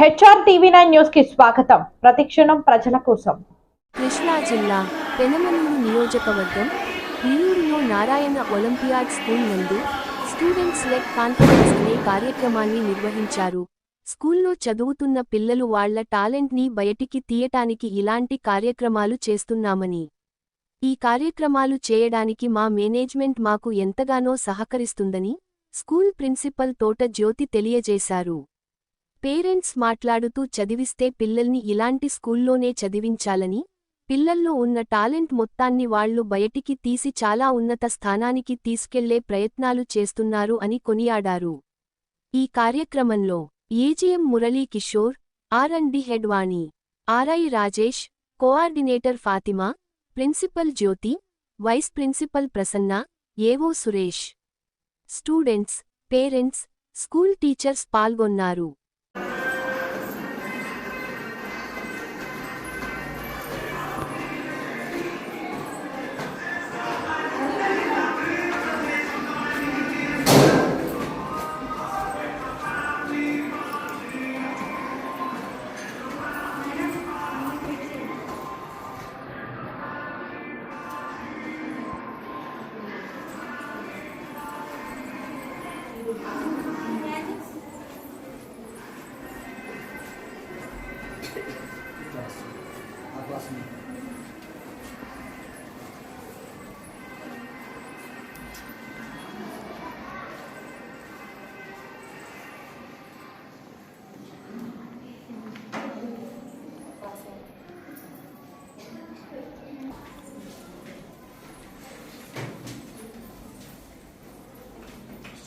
HR TV nine న్యూస్కి స్వాగతం. ప్రతిక్షణం ప్రజల కోసం. కృష్ణా జిల్లా పెనమలూరు నియోజకవర్గం hiyyూరులో నారాయణ ఒలింపియాడ్ స్కూల్ నందు స్టూడెంట్స్ లెట్ కాన్ఫరెన్స్ అనే కార్యక్రమాన్ని నిర్వహించారు. స్కూల్లో చదువుతున్న పిల్లలు వాళ్ళ టాలెంట్ని బయటికి తీయటానికి ఇలాంటి కార్యక్రమాలు చేస్తున్నామని. ఈ కార్యక్రమాలు చేయడానికి మా మేనేజ్మెంట్ మాకు ఎంతగానో సహకరిస్తుందని స్కూల్ ప్రిన్సిపల్ తోట జ్యోతి తెలియజేశారు. పేరెంట్స్ మాట్లాడుతూ చదివిస్తే పిల్లల్ని ఇలాంటి స్కూల్లోనే చదివించాలని పిల్లల్లో ఉన్న టాలెంట్ మొత్తాన్ని వాళ్ళు బయటికి తీసి చాలా ఉన్నత స్థానానికి తీసుకెళ్ళే ప్రయత్నాలు చేస్తున్నారు అని కొనియాడారు. ఈ కార్యక్రమంలో AGM Murali Kishore R and D head Vani RI Rajesh coordinator Fatima principal Jyothi vice principal Prasanna AO Suresh. Students parents school teachers పాల్గొన్నారు.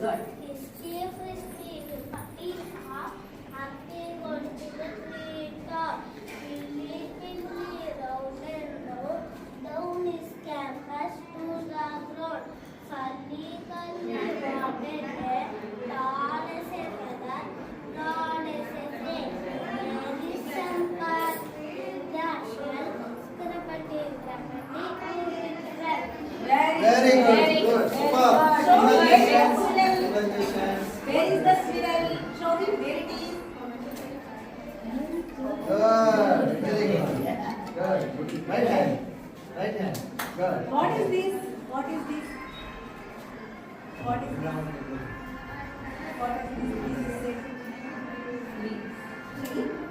like Yes. Good. What is this? What is this? What is this? What is this? Three. Three?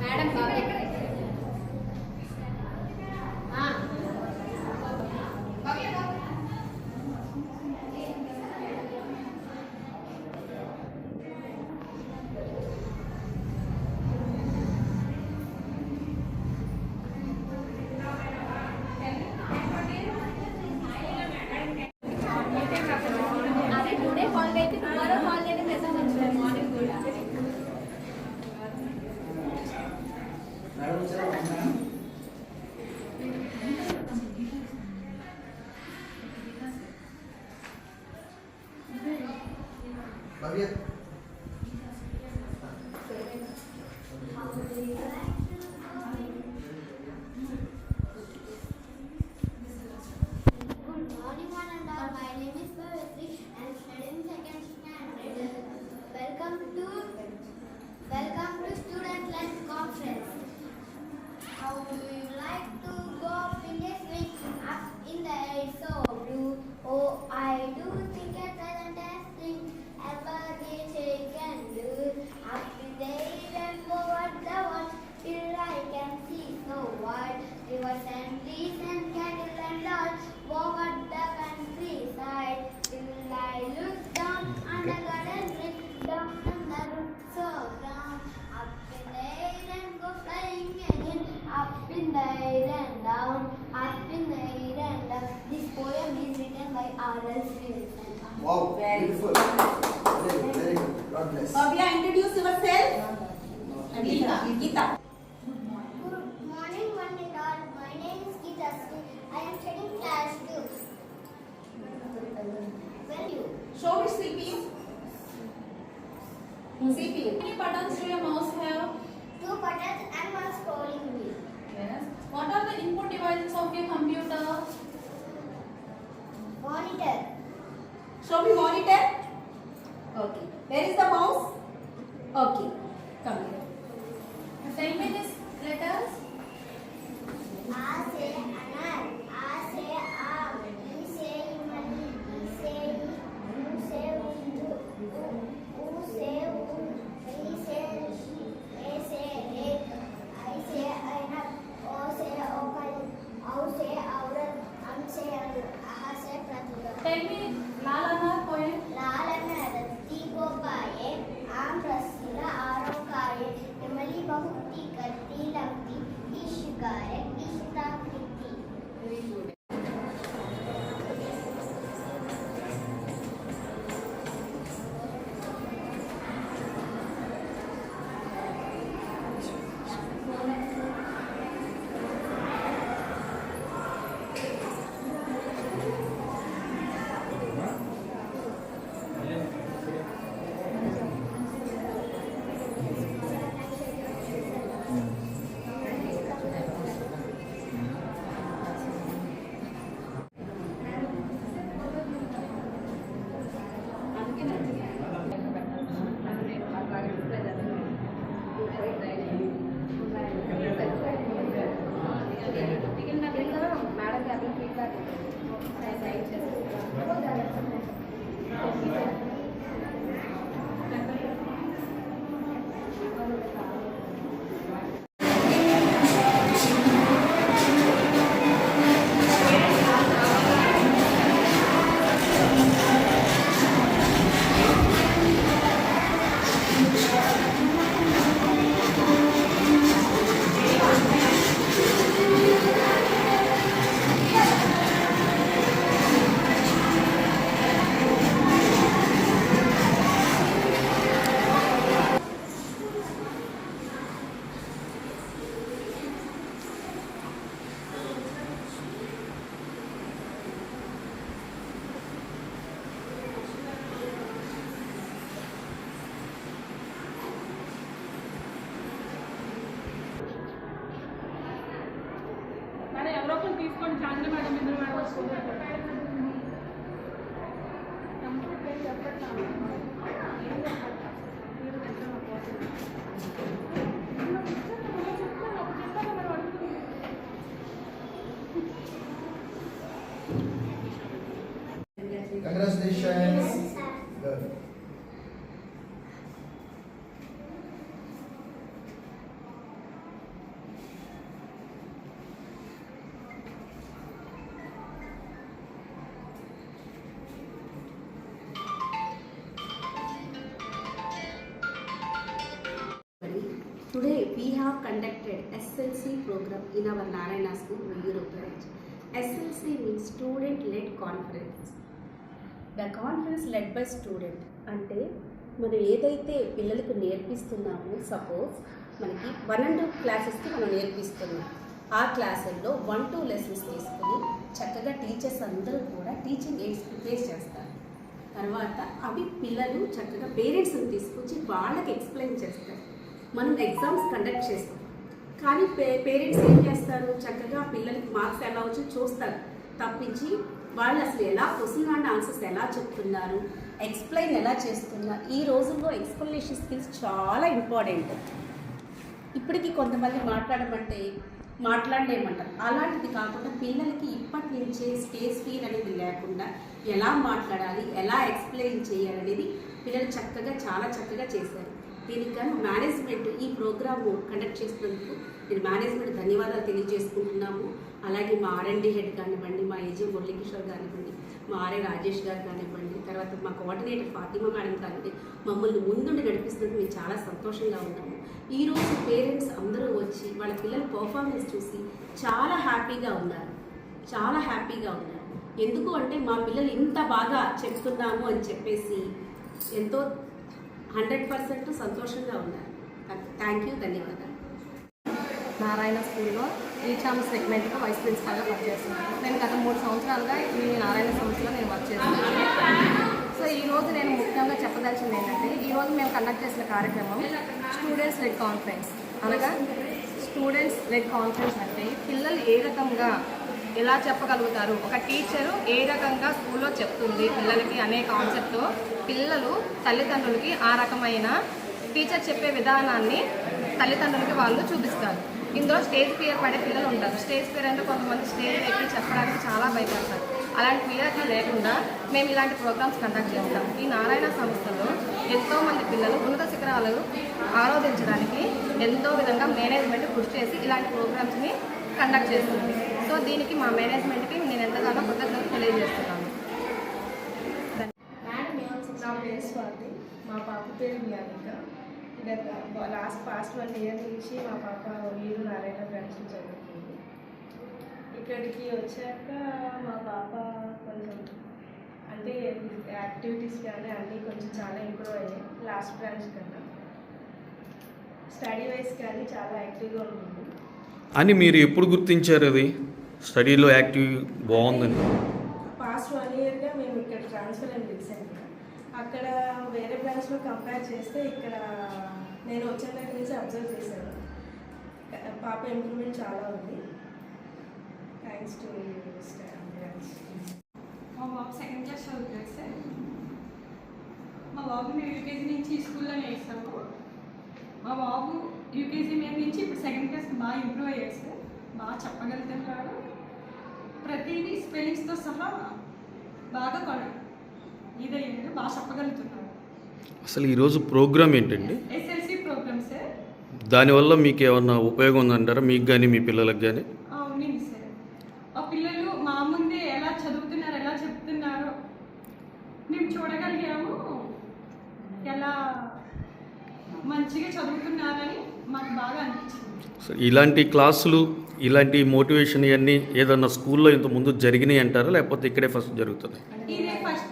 Madam, Madam, Wow, Very beautiful. Very good, very good. God bless. Bhavya, introduce yourself. Geeta. Geeta. Good morning, one and all. My name is Geeta I am studying class 2. Well, you. Show me CPU. CPU. How many buttons do your mouse have? Two buttons and one scrolling wheel. Yes. What are the input devices of your computer? Monitor. Show me monitor. Okay. Where is the mouse? Okay. Madam ఎవరో ఒకరు తీసుకోండి Chandra madam Indra madam Congratulations. Good. Narayana School, Uyuru branch. SLC means Student Led Conference. The conference led by student అంటే మనం ఏదైతే పిల్లలకు నేర్పిస్తున్నామో suppose మనకి one and two క్లాసెస్కి మనం నేర్పిస్తున్నాం ఆ క్లాసుల్లో వన్ టూ లెసన్స్ తీసుకుని చక్కగా టీచర్స్ అందరూ కూడా టీచింగ్ ఎయిడ్స్ ప్రిపేర్ చేస్తారు తర్వాత అవి పిల్లలు చక్కగా పేరెంట్స్ని తీసుకొచ్చి వాళ్ళకి ఎక్స్ప్లెయిన్ చేస్తారు మనం ఎగ్జామ్స్ కండక్ట్ చేస్తాం కానీ పే పేరెంట్స్ ఏం చేస్తారు? చక్కగా పిల్లలకి మార్క్స్ ఎలా వచ్చి చూస్తారు. తప్పించి వాళ్ళు అసలు ఎలా క్వశ్చన్ అండ్ ఆన్సర్స్ ఎలా చెప్తున్నారు? ఎక్స్ప్లెయిన్ ఎలా చేస్తున్నారు? ఈ రోజుల్లో ఎక్స్ప్లెనేషన్ స్కిల్స్ చాలా ఇంపార్టెంట్. ఇప్పటికీ కొంతమంది మాట్లాడమంటే మాట్లాడలేమంటారు. అలాంటిది కాకుండా పిల్లలకి ఇప్పటి నుంచే స్టేజ్ ఫీల్ అనేది లేకుండా ఎలా మాట్లాడాలి ఎలా ఎక్స్ప్లెయిన్ చేయాలనేది పిల్లలు చక్కగా చాలా చక్కగా చేశారు. దీనికి గాను మేనేజ్మెంట్ ఈ ప్రోగ్రామ్ కండక్ట్ చేసినందుకు నేను మేనేజ్మెంట్ ధన్యవాదాలు తెలియజేసుకుంటున్నాము. అలాగే మా ఆర్ఎండి హెడ్ కానివ్వండి మా ఏజీ మురళీకిషోర్ కానివ్వండి మా ఆర్ఏ రాజేష్ గారు కానివ్వండి తర్వాత మా కోఆర్డినేటర్ ఫాతిమా మేడం కానివ్వండి మమ్మల్ని ముందుండి నడిపిస్తున్నందుకు మేము చాలా సంతోషంగా ఉన్నాము. ఈ రోజు పేరెంట్స్ అందరూ వచ్చి వాళ్ళ పిల్లల పర్ఫార్మెన్స్ చూసి చాలా హ్యాపీగా ఉన్నారు. చాలా హ్యాపీగా ఉన్నారు. ఎందుకు అంటే మా పిల్లలు ఇంత బాగా చెప్తున్నాము అని చెప్పేసి ఎంతో హండ్రెడ్ పర్సెంట్ సంతోషంగా ఉన్నారు. థ్యాంక్ యూ ధన్యవాదాలు. నారాయణ స్కూల్లో ఈచామ్ సెగ్మెంట్గా వైస్ ప్రిన్సిపాల్గా వర్క్ చేస్తున్నాను. నేను గత మూడు సంవత్సరాలుగా ఈ నారాయణ సంస్థలో నేను వర్క్ చేస్తున్నాను. సో ఈ రోజు నేను ముఖ్యంగా చెప్పదలిచింది ఏంటంటే ఈ రోజు మేము కండక్ట్ చేసిన కార్యక్రమం స్టూడెంట్స్ లెడ్ కాన్ఫరెన్స్. అనగా స్టూడెంట్స్ లెడ్ కాన్ఫరెన్స్ అంటే పిల్లలు ఏ రకంగా ఎలా చెప్పగలుగుతారు? ఒక టీచరు ఏ రకంగా స్కూల్లో చెప్తుంది? పిల్లలకి అనే కాన్సెప్ట్ పిల్లలు తల్లిదండ్రులకి ఆ రకమైన టీచర్ చెప్పే విధానాన్ని తల్లిదండ్రులకి వాళ్ళు చూపిస్తారు. ఇందులో స్టేజ్ ఫియర్ పడే పిల్లలు ఉంటారు. స్టేజ్ ఫియర్ అంటే కొంతమంది స్టేజ్ ఎక్కి చెప్పడానికి చాలా భయపడతారు. అలాంటి ఫియర్కి లేకుండా మేము ఇలాంటి ప్రోగ్రామ్స్ కండక్ట్ చేస్తాం. ఈ నారాయణ సంస్థలో ఎంతోమంది పిల్లలు ఉన్నత శిఖరాలు ఆరోధించడానికి ఎంతో విధంగా మేనేజ్మెంట్ కృషి చేసి ఇలాంటి ప్రోగ్రామ్స్ని కండక్ట్ చేస్తుంది సో దీనికి మా మేనేజ్మెంట్కి నేను ఎంతగానో కృతజ్ఞతలు తెలియజేస్తున్నాను. నా పేరు స్వాతి. మా పాప పేరు జ్ఞానిక గత లాస్ట్ పాస్ట్ వన్ ఇయర్ నుంచి మా పాప వీరు నారాయణ బ్రాంచ్లో చదువుతుంది. ఇక్కడికి వచ్చాక మా పాప కొంచెం అంటే యాక్టివిటీస్ కానీ అన్నీ కొంచెం చాలా ఇంప్రూవ్ అయ్యాయి లాస్ట్ బ్రాంచ్ కన్నా. స్టడీ వైజ్ కానీ చాలా యాక్టివ్గా ఉంటుంది అని మీరు ఎప్పుడు గుర్తించారు అది? స్టడీలో యాక్టివ్ బాగుందని పాస్ట్ వన్ ఇయర్గా మేము ఇక్కడ ట్రాన్స్ఫర్ అయింది రీసెంట్గా అక్కడ వేరే బ్రాంచ్లో కంపేర్ చేస్తే ఇక్కడ నేను వచ్చిన దగ్గర నుంచి అబ్జర్వ్ చేశాను. పాప ఇంప్రూవ్మెంట్ చాలా ఉంది. థ్యాంక్స్ టు మా బాబు సెకండ్ క్లాస్ చదువుతాడు సార్. మా బాబు మేము యూకేజీ నుంచి ఈ స్కూల్లోనే వేస్తాము మా బాబు యూకేజీ మీద నుంచి ఇప్పుడు సెకండ్ క్లాస్ బాగా ఇంప్రూవ్ అయ్యాడు సార్. బాగా చెప్పగలుగుతున్నాడు. ప్రతిదీ స్పెల్లింగ్స్తో సహా బాగా ఇదయ్యాడు బాగా చెప్పగలుగుతున్నాడు. అసలు ఈరోజు ప్రోగ్రామ్ ఏంటండి? SLC program sir. దానివల్ల మీకు ఏమన్నా ఉపయోగం ఉందంటారా? మీకు కానీ మీ పిల్లలకు కానీ అవునండి సార్. ఆ పిల్లలు మా ముందే ఎలా చదువుతున్నారు ఎలా చెప్తున్నారో మేము చూడగలిగాము. ఎలా మంచిగా చదువుతున్నారని మాకు బాగా అనిపించింది. ఇలాంటి క్లాసులు ఇలాంటి మోటివేషన్ ఇవన్నీ ఏదన్నా స్కూల్లో ఇంత ముందు జరిగినాయి అంటారా? లేకపోతే ఇక్కడే ఫస్ట్ జరుగుతుంది ఫస్ట్